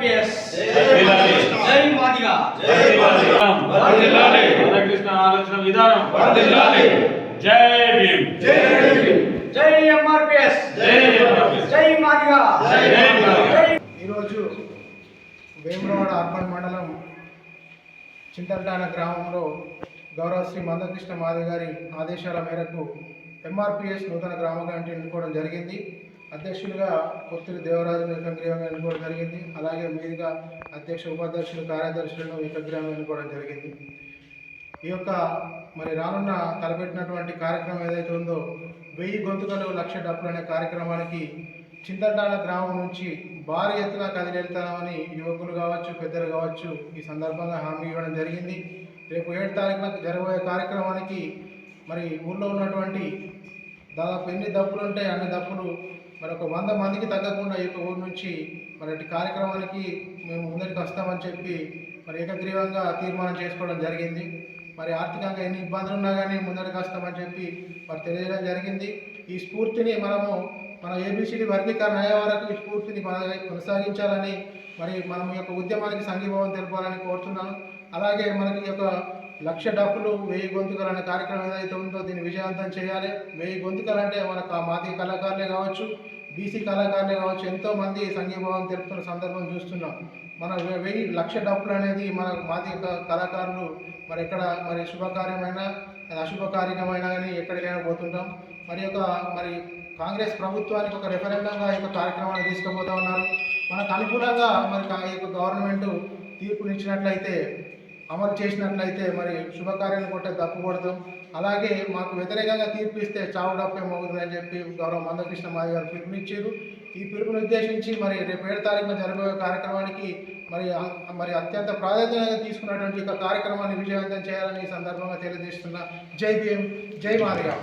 ఎంఆర్పిఎస్. జై మాదిగా. ఆలోచన విధానం. జై భీమ్. ఎంఆర్పిఎస్. మాదిగా. ఈరోజు వేములవాడ అర్బన్ మండలం చింతల్టాన గ్రామంలో గౌరవ శ్రీ మందకృష్ణ మాధవ్ గారి ఆదేశాల మేరకు ఎంఆర్పిఎస్ నూతన గ్రామ కమిటీ ఎన్నుకోవడం జరిగింది. అధ్యక్షులుగా కొత్తూరి దేవరాజును ఏకగ్రీవంగా ఎన్నుకోవడం జరిగింది. అలాగే మీదుగా అధ్యక్ష ఉపాధ్యక్షులు కార్యదర్శులను ఏకగ్రీవంగా ఎన్నుకోవడం జరిగింది. ఈ యొక్క మరి రానున్న తలపెట్టినటువంటి కార్యక్రమం ఏదైతే ఉందో వెయ్యి గొంతుకలు లక్ష డబ్బులు అనే కార్యక్రమానికి చింతటాల గ్రామం నుంచి భారీ ఎత్తున కదిలెళ్తామని యువకులు కావచ్చు పెద్దలు కావచ్చు ఈ సందర్భంగా హామీ ఇవ్వడం జరిగింది. రేపు ఏడు తారీఖున జరగబోయే కార్యక్రమానికి మరి ఊళ్ళో ఉన్నటువంటి దాదాపు ఎన్ని దప్పులు ఉంటాయి అన్ని దప్పులు మరి ఒక వంద మందికి తగ్గకుండా ఈ యొక్క ఊరు నుంచి మరి కార్యక్రమానికి మేము ముందరికి వస్తామని చెప్పి మరి ఏకగ్రీవంగా తీర్మానం చేసుకోవడం జరిగింది. మరి ఆర్థికంగా ఎన్ని ఇబ్బందులు ఉన్నా కానీ ముందరికి వస్తామని చెప్పి మరి తెలియజేయడం జరిగింది. ఈ స్ఫూర్తిని మనము మన ఏబిసిడి వర్గీకరణ అయ్యే వరకు ఈ స్ఫూర్తిని కొనసాగించాలని మరి మనం ఈ యొక్క ఉద్యమానికి సంఘీభావం తెలపాలని కోరుతున్నాను. అలాగే మనకి ఈ యొక్క లక్ష డబ్బులు వెయ్యి గొంతుకలు అనే కార్యక్రమం ఏదైతే ఉందో దీన్ని విజయవంతం చేయాలి. వెయ్యి గొంతుకలు అంటే మనకు ఆ కళాకారులే కావచ్చు బీసీ కళాకారులు కావచ్చు ఎంతోమంది సంఘీభావం తెలుపుతున్న సందర్భం చూస్తున్నాం. మన వెయ్యి లక్ష డబ్బులు అనేది మన మాది యొక్క కళాకారులు మరి ఎక్కడ మరి శుభకార్యమైనా అశుభ అశుభకార్యమైనా కానీ ఎక్కడికైనా పోతుంటాం. మరి యొక్క మరి కాంగ్రెస్ ప్రభుత్వానికి ఒక రెఫరెండంగా ఈ యొక్క కార్యక్రమాన్ని తీసుకుపోతా ఉన్నారు. మనకు అనుకూలంగా మరి ఈ యొక్క గవర్నమెంట్ తీర్పునిచ్చినట్లయితే అమలు చేసినట్లయితే మరి శుభకార్యాలు కొట్టే తప్పు కొడతాం. అలాగే మాకు వ్యతిరేకంగా తీర్పు ఇస్తే చావు డప్పే మోగుతుంది అని చెప్పి గౌరవ మందకృష్ణ మాది గారు పిలుపునిచ్చారు. ఈ పిలుపుని ఉద్దేశించి మరి రేపు ఏడు తారీఖున జరగబోయే కార్యక్రమానికి మరి మరి అత్యంత ప్రాధాన్యతగా తీసుకున్నటువంటి యొక్క కార్యక్రమాన్ని విజయవంతం చేయాలని ఈ సందర్భంగా తెలియజేస్తున్నా. జై భీమ్ జై మాదిగా.